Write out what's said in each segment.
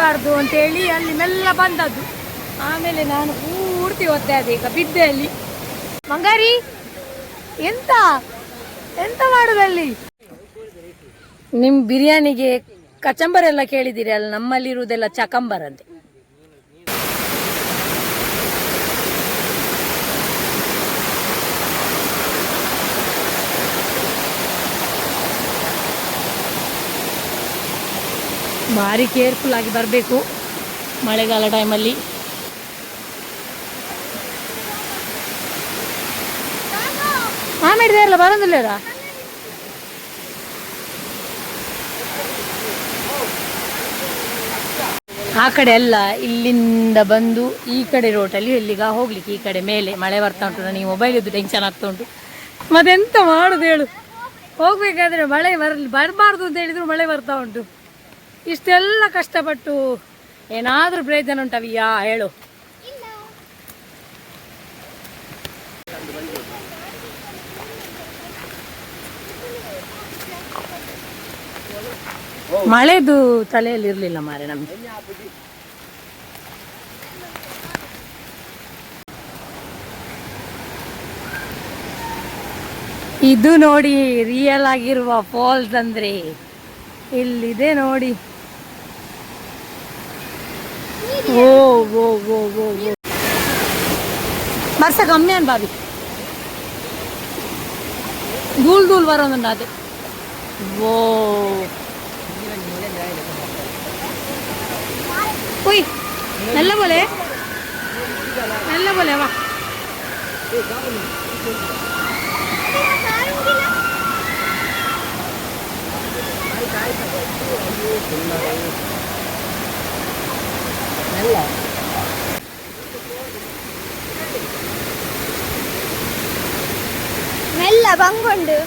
ಬೀಳಬಾರ್ದು ಅಂತೇಳಿ ಅಲ್ಲಿ ಮೆಲ್ಲ ಬಂದದ್ದು. ಆಮೇಲೆ ನಾನು ಪೂರ್ತಿ ಒದ್ದೆ ಅದೇ ಈಗ ಬಿದ್ದೆ ಅಲ್ಲಿ ಮಂಗಾರಿ, ಎಂತ? ಎಂತ ಮಾಡುದಲ್ಲಿ ನಿಮ್ ಬಿರಿಯಾನಿಗೆ ಕಚಂಬರ್ ಎಲ್ಲ ಕೇಳಿದಿರಿ ಅಲ್ಲಿ ನಮ್ಮಲ್ಲಿರುವುದೆಲ್ಲ ಚಕಂಬರ್ ಅಂತೆ. ಭಾರಿ ಕೇರ್ಫುಲ್ ಆಗಿ ಬರಬೇಕು. ಮಳೆಗಾಲ ಟೈಮಲ್ಲಿ. ಆಮೇಲೆ ಬರೋದಿಲ್ಲ ಆ ಕಡೆ ಎಲ್ಲ ಇಲ್ಲಿಂದ ಬಂದು ಈ ಕಡೆ ರೋಟಲ್ಲಿ ಎಲ್ಲಿಗ ಹೋಗ್ಲಿಕ್ಕೆ ಈ ಕಡೆ ಮೇಲೆ ಮಳೆ ಬರ್ತಾ ಉಂಟು. ನನಗೆ ಮೊಬೈಲ್ ಇದ್ದು ಟೆನ್ಷನ್ ಆಗ್ತಾ ಉಂಟು. ಮತ್ತೆಂತ ಮಾಡುದು ಹೇಳು? ಹೋಗ್ಬೇಕಾದ್ರೆ ಮಳೆ ಬರ್ಲಿ ಬರಬಾರ್ದು ಅಂತ ಹೇಳಿದ್ರು ಮಳೆ ಬರ್ತಾ ಉಂಟು. ಇಷ್ಟೆಲ್ಲ ಕಷ್ಟಪಟ್ಟು ಏನಾದರೂ ಪ್ರಯೋಜನ ಉಂಟವಿಯಾ? ಹೇಳು. ಮಳೆದು ತಲೆಯಲ್ಲಿ ಇರಲಿಲ್ಲ ಮಾರೆ ನಮ್ಗೆ. ಇದು ನೋಡಿ ರಿಯಲ್ ಆಗಿರುವ ಫಾಲ್ಸ್ ಅಂದ್ರೆ ಇಲ್ಲಿದೆ ನೋಡಿ. ஓ ஓ ஓ ஓ ஓ வருஷ கம்மியான் பாபி ధూళ్ ధూళ్ వరం అది ఓ పోయి నల్ల పోలే నల్ల పోలేవా Thank you. വാ ಮೆಲ್ಲ ಬಂಗೊಂಡು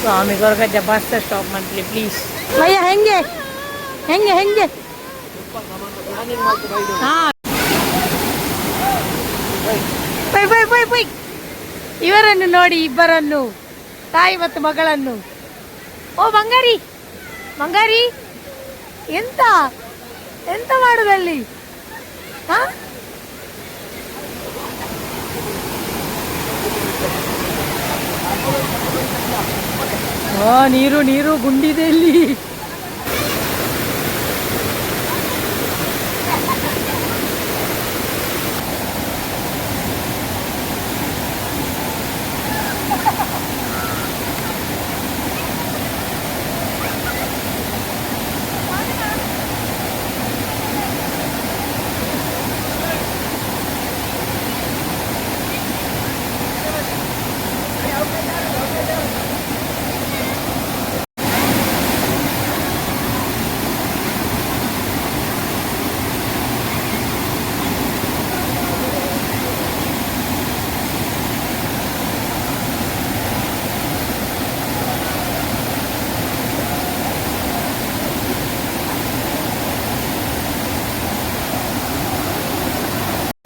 ಸ್ವಾಮಿ ಗೊರಗಜ್ಜ ಬಸ್ ಸ್ಟಾಪ್ ಮಾಡ್ಲಿ ಪ್ಲೀಸ್ ಭಯ್ಯ ಹೆಂಗೆ ಹೆಂಗೆ ಹೆಂಗೆ ಹಾ ಪೈ ಪೈ ಪೈ ಪೈ ಇವರನ್ನು ನೋಡಿ ಇಬ್ಬರನ್ನು, ತಾಯಿ ಮತ್ತು ಮಗಳನ್ನು. ಓ ಬಂಗಾರಿ ಬಂಗಾರಿ ಎಂತ ಎಂತ ಮಾಡುದಲ್ಲಿ? ಹಾ? ನೀರು ನೀರು, ಗುಂಡಿದೆ ಇಲ್ಲಿ.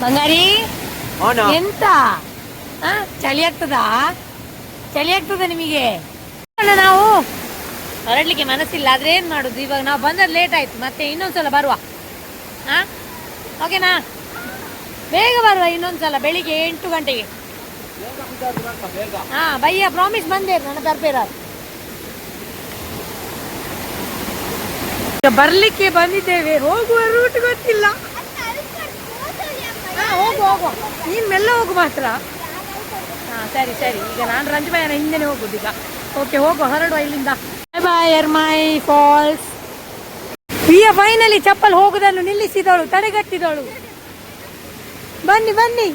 ಬಂಗಾರಿ? ಎಂತ? ಚಳಿ ಆಗ್ತದಾ? ಚಳಿ ಆಗ್ತದ ನಿಮಗೆ. ನಾವು ಹೊರಡ್ಲಿಕ್ಕೆ ಮನಸ್ಸಿಲ್ಲ ಆದ್ರೆ ಏನ್ ಮಾಡುದು? ಇವಾಗ ನಾವು ಬಂದದ್ ಲೇಟ್ ಆಯ್ತು. ಮತ್ತೆ ಇನ್ನೊಂದ್ಸಲ ಬರುವ. ಹಾ ಓಕೆನಾ ಬೇಗ ಬರುವ ಇನ್ನೊಂದ್ಸಲ ಬೆಳಿಗ್ಗೆ ಎಂಟು ಗಂಟೆಗೆ. ಹಾ ಬಯ್ಯ ಪ್ರಾಮಿಸ್ ಬಂದೆ ನನ್ನ ತರ್ಪೇರ ಬರ್ಲಿಕ್ಕೆ ಬಂದಿದ್ದೇವೆ. ಹೋಗುವ ರೂಟ್ ಗೊತ್ತಿಲ್ಲ. ಹಾ, ಹೋಗು ಹೋಗುವ ನೀನ್ ಮೆಲ್ಲ ಹೋಗು ಮಾತ್ರ. ಹಾ, ಸರಿ ಸರಿ. ಈಗ ನಾನು ರಂಜಬಾಯನ ಹಿಂದೆನೆ ಹೋಗುದು ಈಗ ಓಕೆ ಹೋಗು, ಹೊರಡುವ ಇಲ್ಲಿಂದ. ಬಾಯ್ ಬಾಯ್ ಎರ್ಮೈ ಫಾಲ್ಸ್ ಫೈನಲಿ ಚಪ್ಪಲ್ ಹೋಗುದನ್ನು ನಿಲ್ಲಿಸಿದಳು ತಡೆಗಟ್ಟಿದಳು ಬನ್ನಿ ಬನ್ನಿ.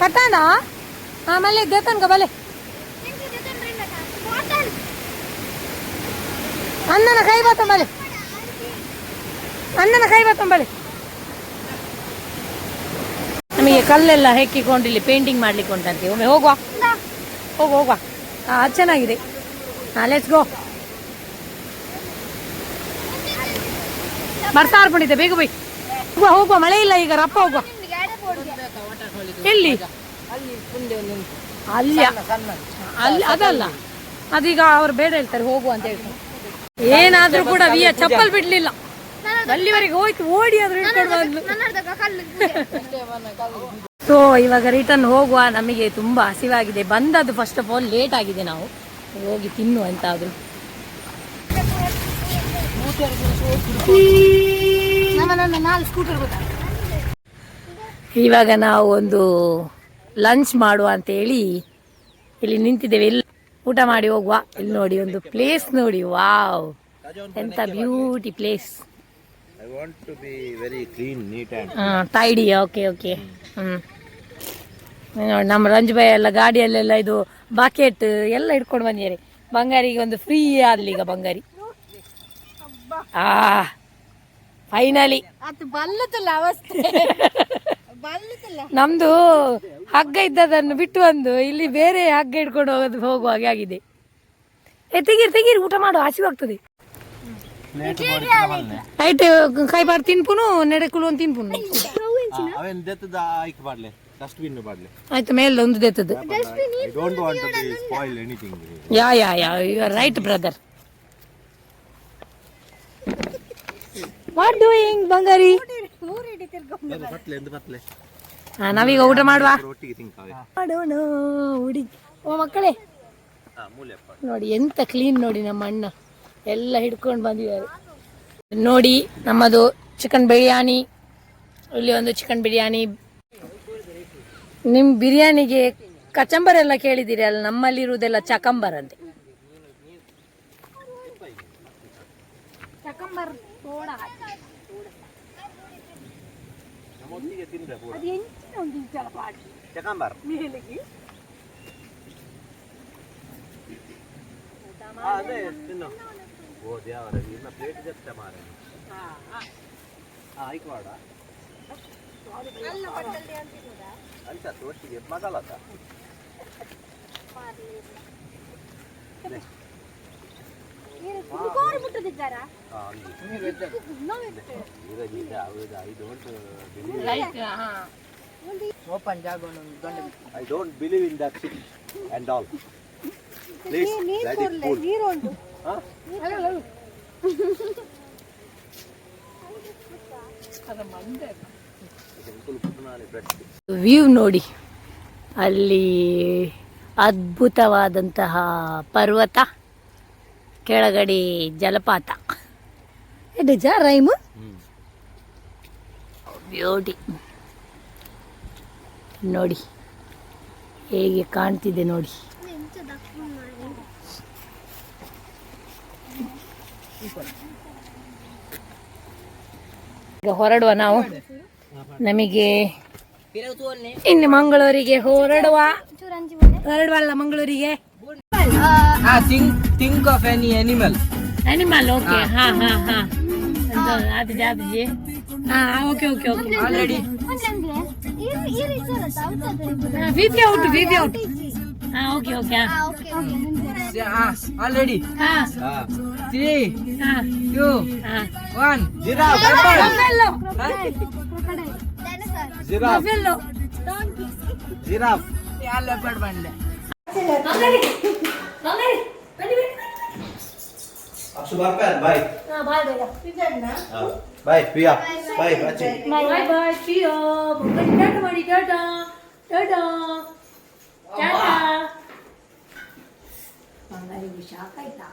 ಕತಾನ ಆಮೇಲೆ ದೇತನ್ಗ ಬಲೆ ಅಣ್ಣನ ಕೈ ಬತ್ತಂಬಲೆ ಅಣ್ಣನ ಕೈ ಬತ್ತಂಬಲೆ ನಮಗೆ ಕಲ್ಲೆಲ್ಲ ಹೆಕ್ಕಿಕೊಂಡು ಇಲ್ಲಿ ಪೇಂಟಿಂಗ್ ಮಾಡ್ಲಿಕ್ಕೆ ಉಂಟಂತೆ. ಒಮ್ಮೆ ಹೋಗುವ? ಹೋಗು ಹೋಗುವ ಹಾ ಅದು ಚೆನ್ನಾಗಿದೆ. ಹಾ ಲೆಟ್ಸ್ ಗೋ ಬರ್ತಾ ಅರ್ಕೊಂಡಿದ್ದೆ ಬೇಗ ಬೈ. ಹೋಗುವ ಹೋಗುವ. ಮಳೆ ಇಲ್ಲ ಈಗ ರಪ್ಪ ಹೋಗುವ. ಎಲ್ಲಿ? ಅಲ್ಲಿ ಅಲ್ಲಿ ಅದಲ್ಲ. ಅದೀಗ ಅವ್ರು ಬೇಡ ಹೇಳ್ತಾರೆ ಹೋಗು ಅಂತ ಹೇಳ್ತಾರೆ. ಏನಾದ್ರೂ ಕೂಡ ವಿಯ ಚಪ್ಪಲ್ ಬಿಡ್ಲಿಲ್ಲ. ಅಲ್ಲಿವರೆಗೆ ಹೋಯ್ತು ಓಡಿ ಆದ್ರೂ ಸೊ ಇವಾಗ ರಿಟರ್ನ್ ಹೋಗುವ ನಮಗೆ ತುಂಬಾ ಹಸಿವಾಗಿದೆ. ಬಂದದ್ದು ಫಸ್ಟ್ ಆಫ್ ಆಲ್ ಲೇಟ್ ಆಗಿದೆ ನಾವು. ಹೋಗಿ ತಿನ್ನು ಅಂತಾದ್ರು. ಇವಾಗ ನಾವು ಒಂದು ಲಂಚ್ ಮಾಡುವ ಅಂತ ಹೇಳಿ ಇಲ್ಲಿ ನಿಂತಿದ್ದೇವೆ. ಇಲ್ಲಿ ಊಟ ಮಾಡಿ ಹೋಗುವ. ಇಲ್ಲಿ ನೋಡಿ ಒಂದು ಪ್ಲೇಸ್ ನೋಡಿ. ವಾವ್ ಎಂತ beauty place I want to be very clean, neat and tidy okay okay hmm. ನೋಡಿ ನಮ್ಮ ರಂಜುಬಾಯಿ ಎಲ್ಲ ಗಾಡಿಯಲ್ಲೆಲ್ಲ ಇದು ಬಾಕೆಟ್ ಎಲ್ಲ ಇಟ್ಕೊಂಡು ಬಂದಿದ್ದಾರೆ. ಬಂಗಾರಿಗೆ ಒಂದು ಫ್ರೀ ಆಗಲಿ ಈಗ ಬಂಗಾರಿ. ಆ ಫೈನಲಿ ಅದು ಬಲ್ಲತಲ್ಲ ಅವಸ್ಥೆ. ನಮ್ದು ಹಗ್ಗ ಇದ್ದದನ್ನು ಬಿಟ್ಟು ಬಂದು ಇಲ್ಲಿ ಬೇರೆ ಹಗ್ಗ ಇಟ್ಕೊಂಡು ಹೋಗೋದು ಹೋಗುವ ಹಾಗೆ ಆಗಿದೆ. ಏ ತೆಗೀರಿ ತೆಗೀರಿ ಊಟ ಮಾಡು ಹಸಿವಾಗ್ತದೆ. ಬಾರ್ ತಿನ್ಪುನು ನಡೆ ಒಂದು ತಿನ್ಪುನು. ಅವೇನ್ ದೆತ್ತದ ಆಯ್ಕೆ ಮಾಡ್ಲೆ ಡಸ್ಟ್ಬಿನ್ ಮಾಡ್ಲೆ ಆಯ್ತು ಮೇಲೆ ಒಂದು ದೆತ್ತದ. I don't want to be spoil anything. Yeah yeah yeah you are right brother. What doing ಬಂಗಾರಿ? ಬತ್ಲೆ ಎಂದು ಬತ್ಲೆ? ಹಾ ನಾವೀಗ ಊಟ ಮಾಡುವ? ಒಟ್ಟಿಗೆ ತಿಂಕಾವೆ. ಮಾಡೋಣ ಹುಡುಗಿ. ಓ ಮಕ್ಕಳೇ. ನೋಡಿ ಎಂತ ಕ್ಲೀನ್ ನೋಡಿ ನಮ್ಮ ಅಣ್ಣ ಎಲ್ಲ ಹಿಡ್ಕೊಂಡು ಬಂದಿದ್ದಾರೆ. ನೋಡಿ ನಮ್ಮದು ಚಿಕನ್ ಬಿರಿಯಾನಿ ಇಲ್ಲಿ ಒಂದು ಚಿಕನ್ ಬಿರಿಯಾನಿ ನಿಮ್ಮ ಬಿರಿಯಾನಿಗೆ ಕಚಂಬರ್ ಎಲ್ಲ ಕೇಳಿದ್ದೀರಿ ಅಲ್ಲ? ನಮ್ಮಲ್ಲಿರುವುದೆಲ್ಲ ಚಕಂಬರ್ ಅಂತೆ. ಚಕಂಬರ್ ಓ ದೇವರ ಇನ್ನ ಪ್ಲೇಟ್ ಜಪ್ತ ಮಾರ. ಹಾ ಆಯ್ಕೆ ಮಾಡ ಅಂತ ಇರಲಿಲ್ಲ ಹೌದಾ ಐ ಡೋಂಟ್ ಓಪನ್ ಆಲ್ ಒಂದು ದೊಡ್ಡ I don't believe ವ್ಯೂ ನೋಡಿ ಅಲ್ಲಿ ಅದ್ಭುತವಾದಂತಹ ಪರ್ವತ ಕೆಳಗಡೆ ಜಲಪಾತ. ನಿಜ ರೈಮು? ಬ್ಯೂಟಿ ನೋಡಿ ಹೇಗೆ ಕಾಣ್ತಿದೆ ನೋಡಿ. ಈಗ ಹೊರಡುವ ನಾವು. ನಮಗೆ ಇನ್ನು ಮಂಗಳೂರಿಗೆ ಹೊರಡುವ. ಹೊರಡುವಲ್ಲ ಮಂಗಳೂರಿಗೆ. Think think of any animal animal okay ಹಾ ಹಾ ಹಾ. ಅದು ಜಾತಿ ಹಾ ಓಕೆ ಓಕೆ ಓಕೆ ಆಲ್ರೆಡಿ ವಿವಿ ಔಟ್ ವಿವಿ ಔಟ್ ಹಾ ಓಕೆ ಓಕೆ ಆಲ್ರೆಡಿ ಹಾ Ah, ತ್ರೀ ಹಾ ಟೂ ಹಾ one giraffe, buffalo giraffe, buffalo giraffe. ಅಲ್ಲ ಪಡ್ ಬಂದೆ ಮಂಗಡಿ ಮಂಗಡಿ ಬನ್ನಿ ಬನ್ನಿ Aksu Barkan, bye. ಹಾ ಬಾಯ್ ಬೇಗ Ah, bye, Priya. Bye, Prachi. ಬಾಯ್ ಬಾಯ್ ಚಿಯೋ ಮಂಗಡಿ ಟಾಟಾ ಮಾಡಿ ಟಾಟಾ ಟಾಟಾ ಟಾಟಾ ಮಂಗಡಿಗೆ ಶಾಕ್ ಆಯ್ತಾ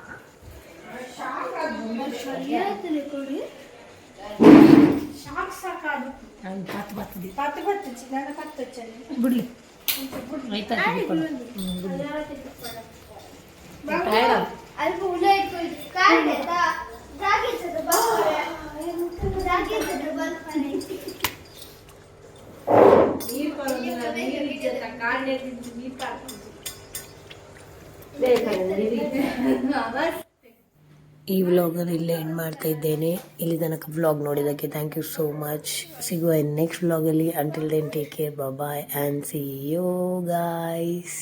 ನಾನು ಪತ್ತು ಬರ್ತದೆ ಬಿಡ್ಲಿ ಆಯ್ತಾ ತಿಳ್ಕೊಳ್ಳು. ಹ್ಮ್, ಬಿಡ್ಲಿ. ಟಯರ್ಡ್ ಆಯ್ತು. ಅಲ್ಪ ಉಳ್ಳ ಇಟ್ಕೊಯ್ತು ಕಾಂಡೆ ಜಾಗಿರ್ತದೆ ಜಾಗಿರ್ತದೆ ಬರ್ತಾನೆ ಈ ವ್ಲಾಗ್ನ ಇಲ್ಲೇ ಎಂಡ್ ಮಾಡ್ತಾ ಇದ್ದೇನೆ. ಇಲ್ಲಿ ತನಕ ವ್ಲಾಗ್ ನೋಡಿದ್ದಕ್ಕೆ ಥ್ಯಾಂಕ್ ಯು ಸೋ ಮಚ್ ಸಿಗುವ ನೆಕ್ಸ್ಟ್ ವ್ಲಾಗಲ್ಲಿ until then take care bye and see you guys